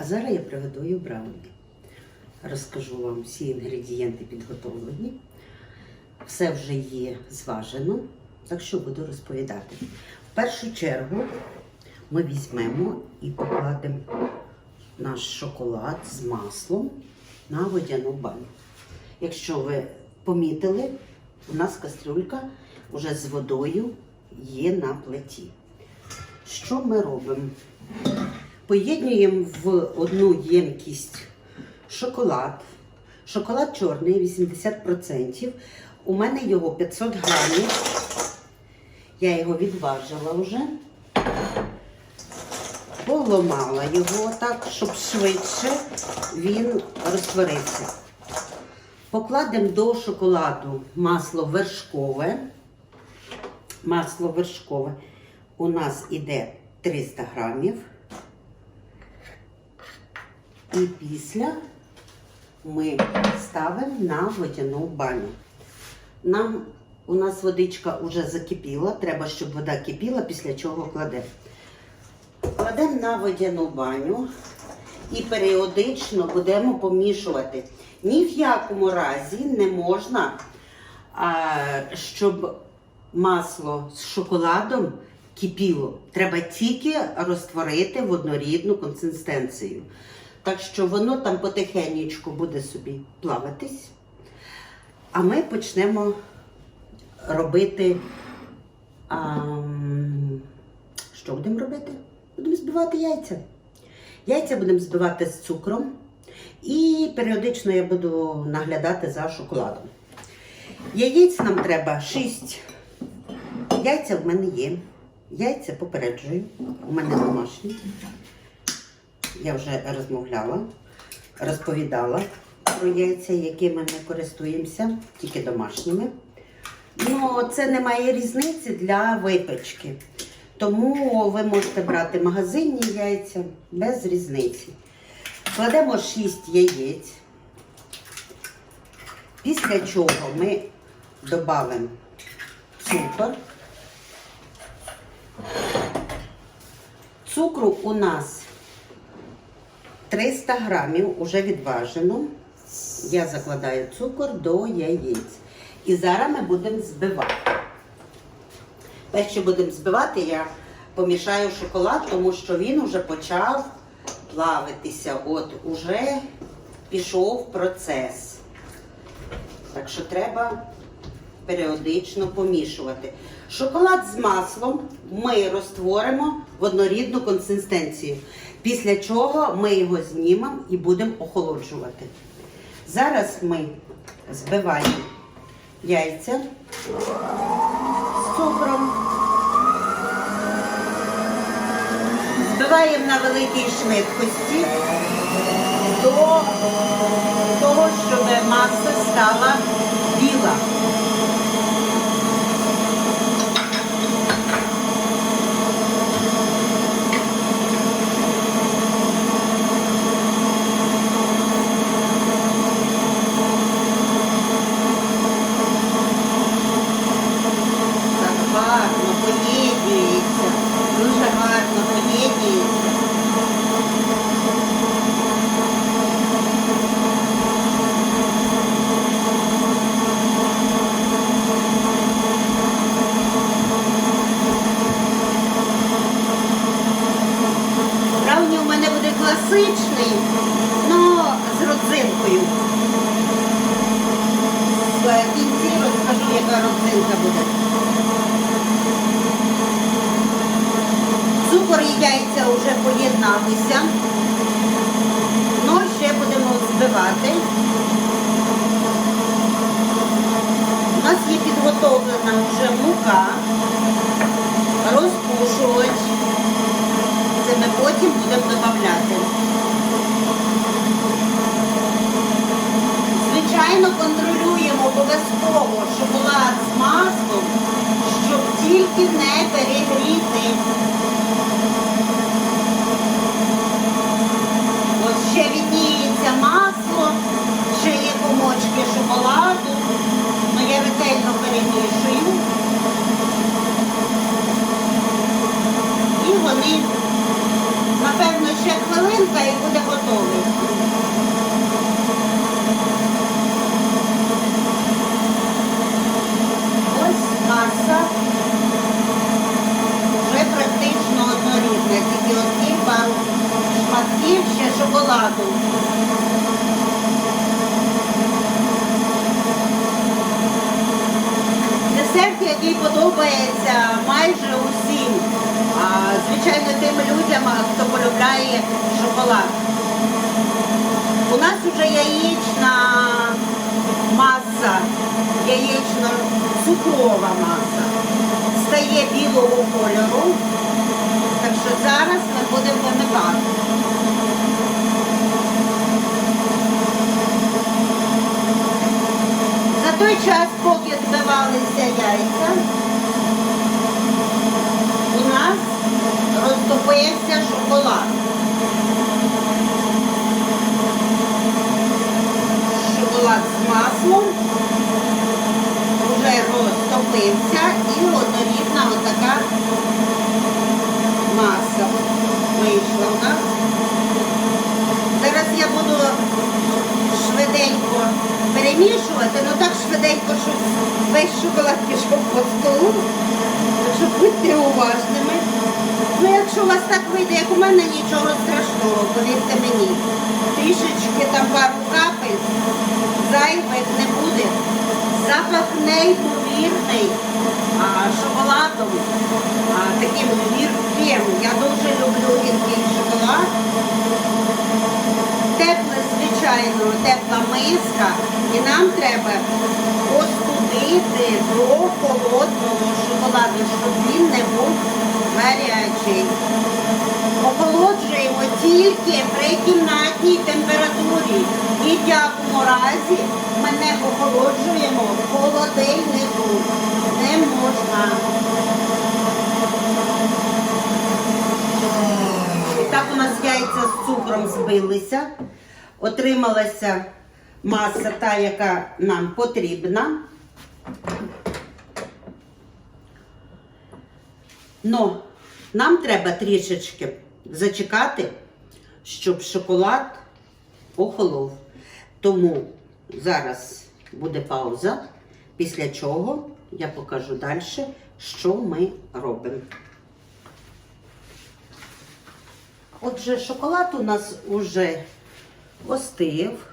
А зараз я приготую брауні. Розкажу вам всі інгредієнти підготовлені. Все вже є зважено, так що буду розповідати. В першу чергу ми візьмемо і покладемо наш шоколад з маслом на водяну баню. Якщо ви помітили, у нас кастрюлька вже з водою є на плиті. Що ми робимо? Поєднуємо в одну ємкість шоколад. Шоколад чорний 80%. У мене його 500 грамів. Я його відважила вже. Поломала його так, щоб швидше він розтворився. Покладемо до шоколаду масло вершкове. Масло вершкове у нас іде 300 грамів. І після ми ставимо на водяну баню. Нам у нас водичка вже закипіла, треба, щоб вода кипіла, після чого кладемо. Кладемо на водяну баню і періодично будемо помішувати. Ні в якому разі не можна, щоб масло з шоколадом кипіло. Треба тільки розтворити в однорідну консистенцію. Так що воно там потихеньку буде собі плаватись. А ми почнемо робити. ам, що будемо робити? Будемо збивати яйця. Яйця будемо збивати з цукром. І періодично я буду наглядати за шоколадом. Яєць нам треба 6. Яйця в мене є. Яйця попереджую. У мене домашні. Я вже розмовляла, розповідала про яйця, якими ми користуємося, тільки домашніми. Ну, це не має різниці для випечки. Тому ви можете брати магазинні яйця без різниці. Кладемо 6 яєць. Після чого ми додамо цукор. Цукру у нас 300 грамів уже відважено. Я закладаю цукор до яєць. І зараз ми будемо збивати. Перше будемо збивати, я помішаю шоколад, тому що він вже почав плавитися. От уже пішов процес. Так що треба періодично помішувати. Шоколад з маслом ми розтворимо в однорідну консистенцію. Після чого ми його знімемо і будемо охолоджувати. Зараз ми збиваємо яйця з цукром. Збиваємо на великій швидкості до того, щоб маса стала біла. Так гарно поєднюється, дуже гарно поєднюється. Брауні у мене буде класичний, але з родзинкою. В кінці яка родзинка буде. Цукор і яйця вже поєдналися. Ну, ще будемо збивати. У нас є підготовлена вже мука, розпушувач. Це ми потім будемо додавати. Звичайно, контролюємо обов'язково шоколад з маслом, щоб тільки не перегріти. Ось ще відніється масло, ще є комочки шоколаду. Ну я ретельно перемішую. І вони, напевно, ще хвилинка і буде готово. шоколаду. Десерт, який подобається майже усім. А, звичайно, тим людям, хто полюбляє шоколад. Нас яєчна маса, яєчно-цукрова маса стає білого кольору. Так що зараз ми будемо вимикати. За той час, поки збивалися яйця, у нас розтопився шоколад. Шоколад з маслом вже розтопився і однорідна отака маса вийшла у нас. Зараз я буду швиденько перемішувати, ну так швиденько, щоб весь шоколад пішов по столу. Так що будьте уважними. Ну, якщо у вас так вийде, як у мене, нічого страшного, повірте мені. Трішечки там пару капель, зайвих не буде. Запах неймовірний а, шоколадом, а, таким гірким. Я дуже люблю гіркий шоколад. Тепле, звичайно, тепла миска. І нам треба остудити до холодного шоколаду, щоб він не був гарячий. Охолоджуємо тільки при кімнатній температурі. Якому разі ми не охолоджуємо холодильнику. Не можна. І так у нас яйця з цукром збилися. Отрималася маса та, яка нам потрібна. Но нам треба трішечки зачекати, щоб шоколад охолов. Тому зараз буде пауза, після чого я покажу далі, що ми робимо. Отже, шоколад у нас уже остив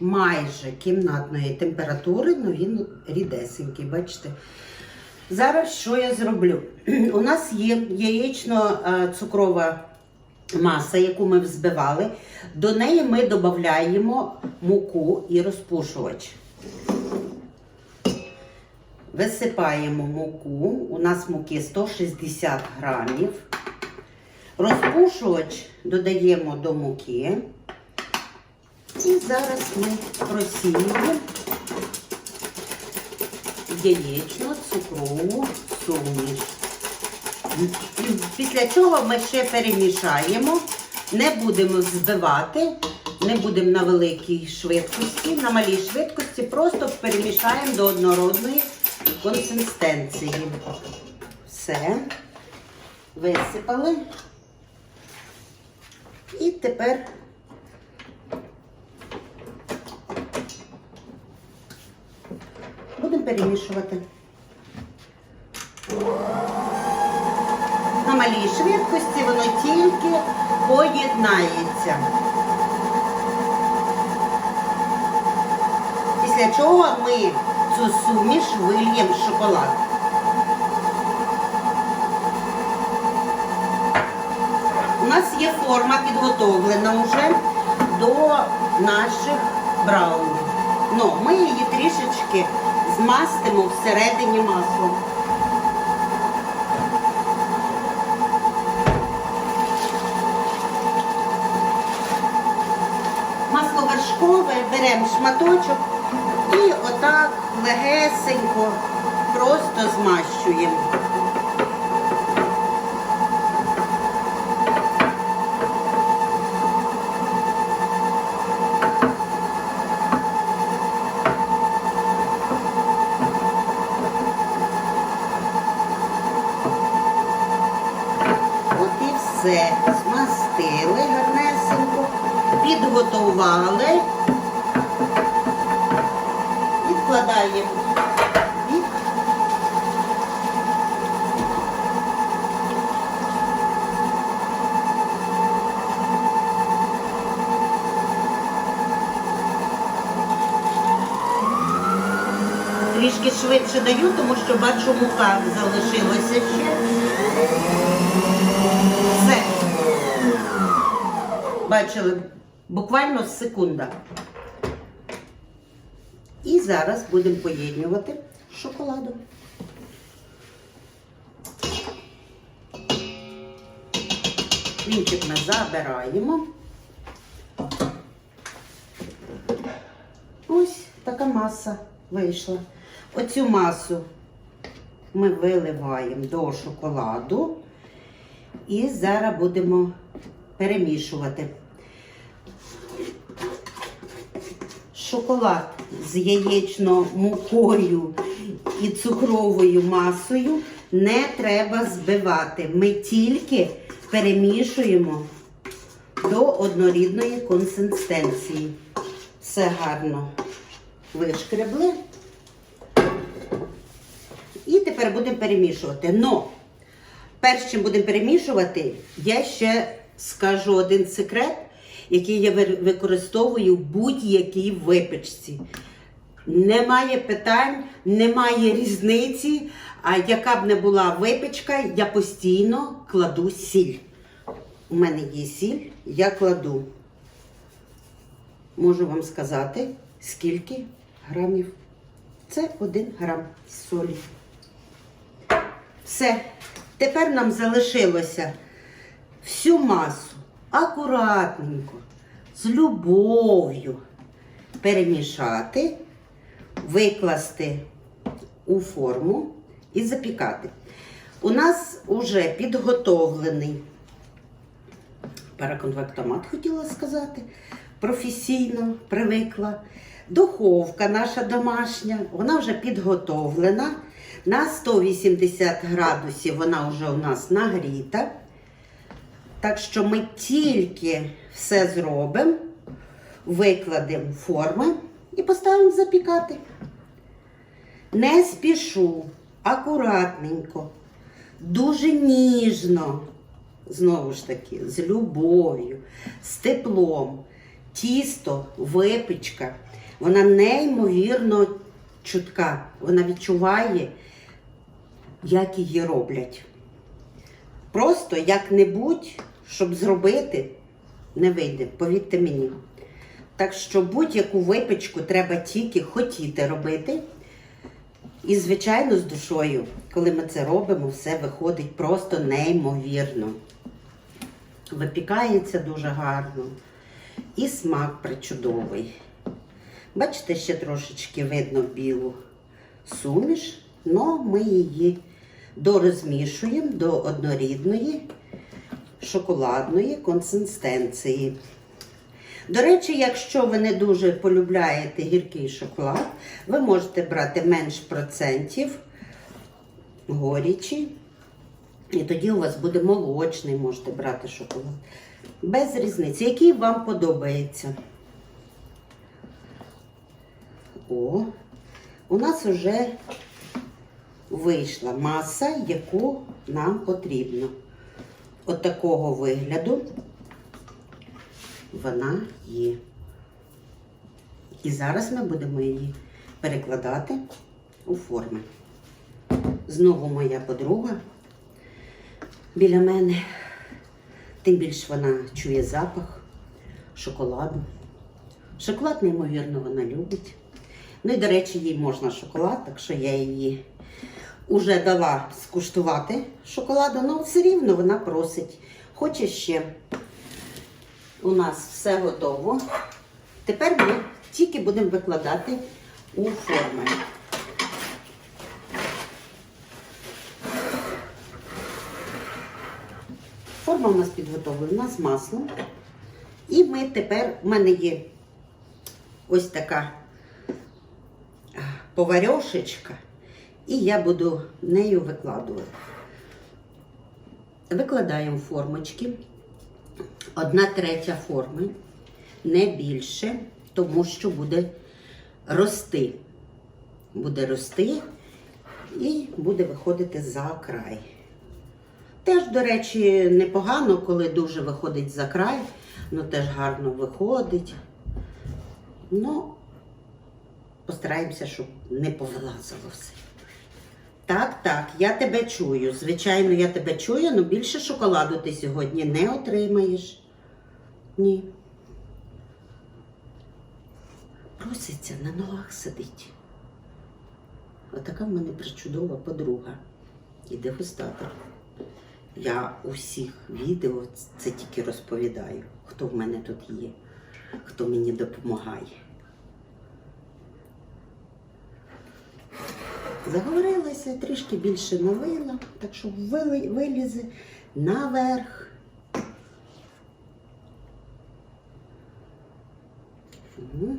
майже кімнатної температури, але він рідесенький, бачите. Зараз що я зроблю? У нас є яєчно-цукрова маса, яку ми взбивали. До неї ми додаємо муку і розпушувач. Висипаємо муку. У нас муки 160 грамів. Розпушувач додаємо до муки. І зараз ми просіємо яєчно, цукрову суміш. Після чого ми ще перемішаємо, не будемо збивати, не будемо на великій швидкості, на малій швидкості, просто перемішаємо до однородної консистенції. Все, висипали. І тепер будемо перемішувати. Малій швидкості воно тільки поєднається. Після чого ми цю суміш вильємо в шоколад. У нас є форма підготовлена вже до наших браунів. Ну, ми її трішечки змастимо всередині маслом. Шматочок і отак легесенько просто змащуємо. Все. Змастили гарнесенько, підготували. Виправляємо. Трішки швидше даю, тому що бачу, мука залишилася ще. Все. Бачили, буквально секунда. І зараз будемо поєднювати з шоколадом. Вінчик ми забираємо. Ось така маса вийшла. Оцю масу ми виливаємо до шоколаду і зараз будемо перемішувати. Шоколад з яєчно-мукою і цукровою масою не треба збивати. Ми тільки перемішуємо до однорідної консистенції. Все гарно вишкребли. І тепер будемо перемішувати. Но перш чим будемо перемішувати, я ще скажу один секрет, який я використовую в будь-якій випічці. Немає питань, немає різниці. А яка б не була випічка, я постійно кладу сіль. У мене є сіль, я кладу. Можу вам сказати, скільки грамів. Це один грам солі. Все. Тепер нам залишилося всю масу акуратненько, з любов'ю перемішати, викласти у форму і запікати. У нас вже підготовлений параконвектомат, хотіла сказати, професійно привикла. Духовка наша домашня, вона вже підготовлена. На 180 градусів вона вже у нас нагріта. Так що ми тільки все зробимо, викладемо форми і поставимо запікати. Не спішу, акуратненько, дуже ніжно, знову ж таки, з любов'ю, з теплом. Тісто, випічка, вона неймовірно чутка. Вона відчуває, як її роблять. Просто як-небудь, щоб зробити, не вийде, повірте мені. Так що будь-яку випічку треба тільки хотіти робити. І, звичайно, з душою, коли ми це робимо, все виходить просто неймовірно. Випікається дуже гарно. І смак причудовий. Бачите, ще трошечки видно білу суміш, але ми її дорозмішуємо до однорідної шоколадної консистенції. До речі, якщо ви не дуже полюбляєте гіркий шоколад, ви можете брати менш процентів горічі. І тоді у вас буде молочний, можете брати шоколад. Без різниці, який вам подобається. О, у нас вже вийшла маса, яку нам потрібно. От такого вигляду вона є. І зараз ми будемо її перекладати у форми. Знову моя подруга біля мене. Тим більше вона чує запах шоколаду. Шоколад, неймовірно, вона любить. Ну і, до речі, їй можна шоколад, так що я її вже дала скуштувати шоколаду, але все рівно вона просить. Хоче ще. У нас все готово. Тепер ми тільки будемо викладати у форми. Форма у нас підготовлена з маслом. І ми тепер, у мене є ось така поварьошечка, і я буду нею викладувати. Викладаємо формочки. Одна третя форми, не більше, тому що буде рости. Буде рости і буде виходити за край. Теж, до речі, непогано, коли дуже виходить за край, ну теж гарно виходить. Ну, постараємося, щоб не повилазило все. Так, так, я тебе чую. Звичайно, я тебе чую, але більше шоколаду ти сьогодні не отримаєш. Ні. Проситься на ногах сидить. Отака в мене причудова подруга і дегустатор. Я у всіх відео це тільки розповідаю, хто в мене тут є, хто мені допомагає. Заговорилася, трішки більше налила, так що вилізе наверх. Мгм.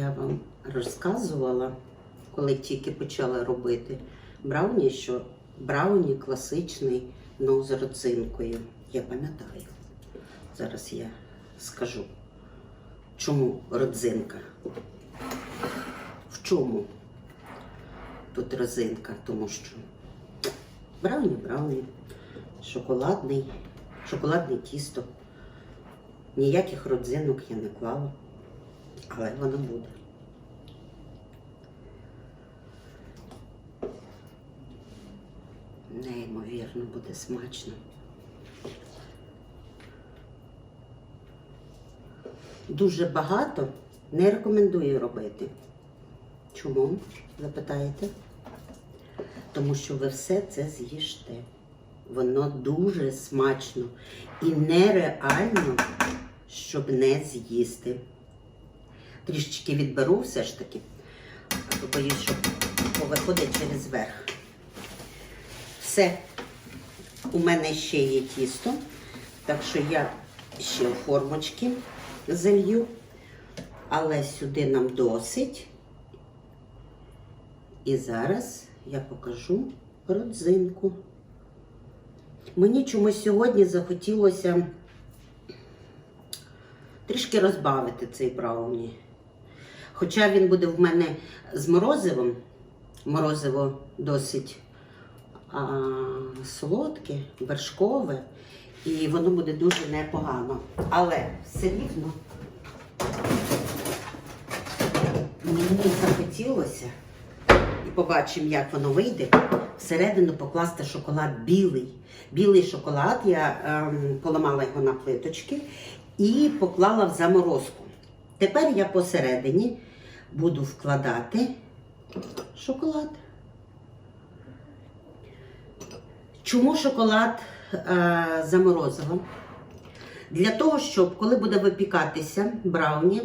Я вам розказувала, коли тільки почала робити брауні, що брауні класичний, но з родзинкою. Я пам'ятаю. Зараз я скажу, чому родзинка. В чому тут родзинка? Тому що брауні, брауні, шоколадний, шоколадне тісто. Ніяких родзинок я не клала але воно буде. Неймовірно буде смачно. Дуже багато не рекомендую робити. Чому? Запитаєте? Тому що ви все це з'їсте. Воно дуже смачно і нереально, щоб не з'їсти трішечки відберу все ж таки, а боюсь, що повиходить через верх. Все, у мене ще є тісто, так що я ще формочки залью, але сюди нам досить. І зараз я покажу родзинку. Мені чомусь сьогодні захотілося трішки розбавити цей брауні. Хоча він буде в мене з морозивом, морозиво досить а, солодке, вершкове, і воно буде дуже непогано. Але все рівно мені захотілося, і побачимо, як воно вийде, всередину покласти шоколад білий. Білий шоколад, я ем, поламала його на плиточки і поклала в заморозку. Тепер я посередині буду вкладати шоколад. Чому шоколад е, заморозила? Для того, щоб коли буде випікатися брауні,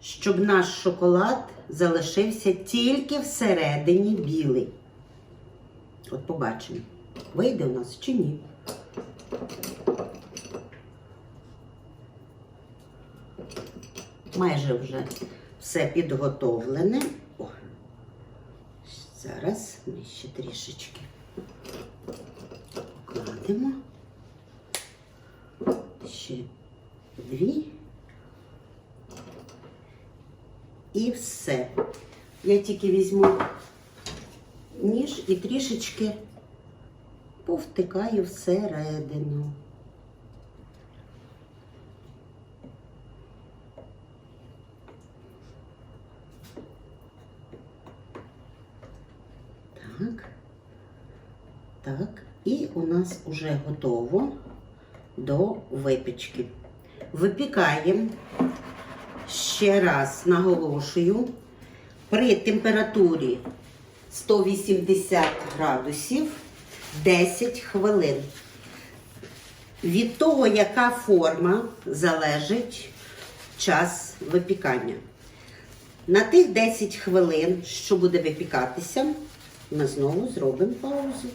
щоб наш шоколад залишився тільки всередині білий. От побачимо, вийде у нас чи ні. Майже вже все підготовлене. О, зараз ми ще трішечки покладемо. Ще дві. І все. Я тільки візьму ніж і трішечки повтикаю всередину. Так. Так. І у нас вже готово до випічки. Випікаємо, ще раз наголошую, при температурі 180 градусів 10 хвилин. Від того, яка форма залежить час випікання. На тих 10 хвилин, що буде випікатися, ми знову зробимо паузу.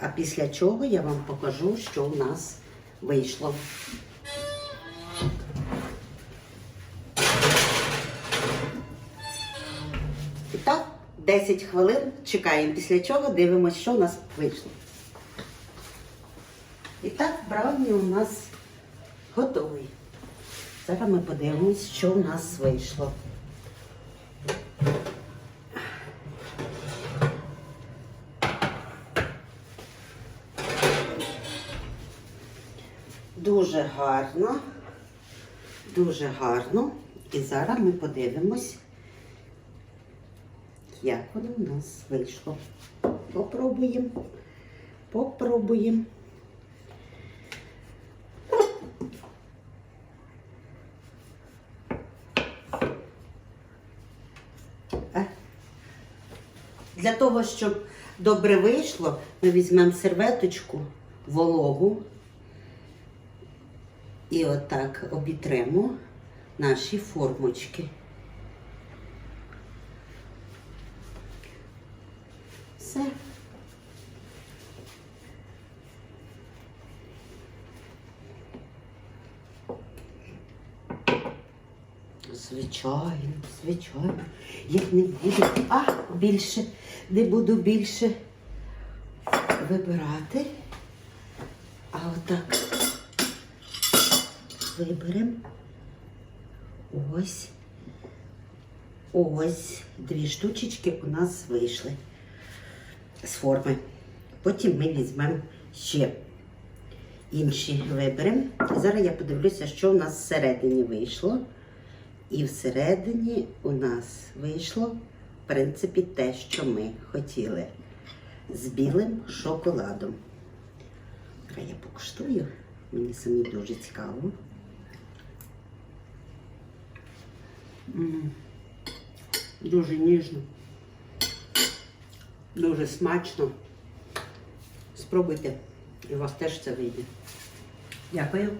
А після чого я вам покажу, що у нас вийшло. І так, 10 хвилин чекаємо, після чого дивимося, що у нас вийшло. І так, брауні у нас готовий. Зараз ми подивимось, що у нас вийшло. Гарно, дуже гарно. І зараз ми подивимось, як воно у нас вийшло. Попробуємо. Попробуємо. Е. Для того, щоб добре вийшло, ми візьмемо серветочку вологу і отак обітремо наші формочки. Все. Звичайно, звичайно. Я не буду, а більше, не буду більше вибирати. А отак виберемо. Ось. Ось дві штучечки у нас вийшли з форми. Потім ми візьмемо ще інші виберемо. Зараз я подивлюся, що у нас всередині вийшло. І всередині у нас вийшло, в принципі, те, що ми хотіли. З білим шоколадом. Я покуштую. Мені самі дуже цікаво. Дуже ніжно. Дуже смачно. Спробуйте, і у вас теж це вийде. Дякую.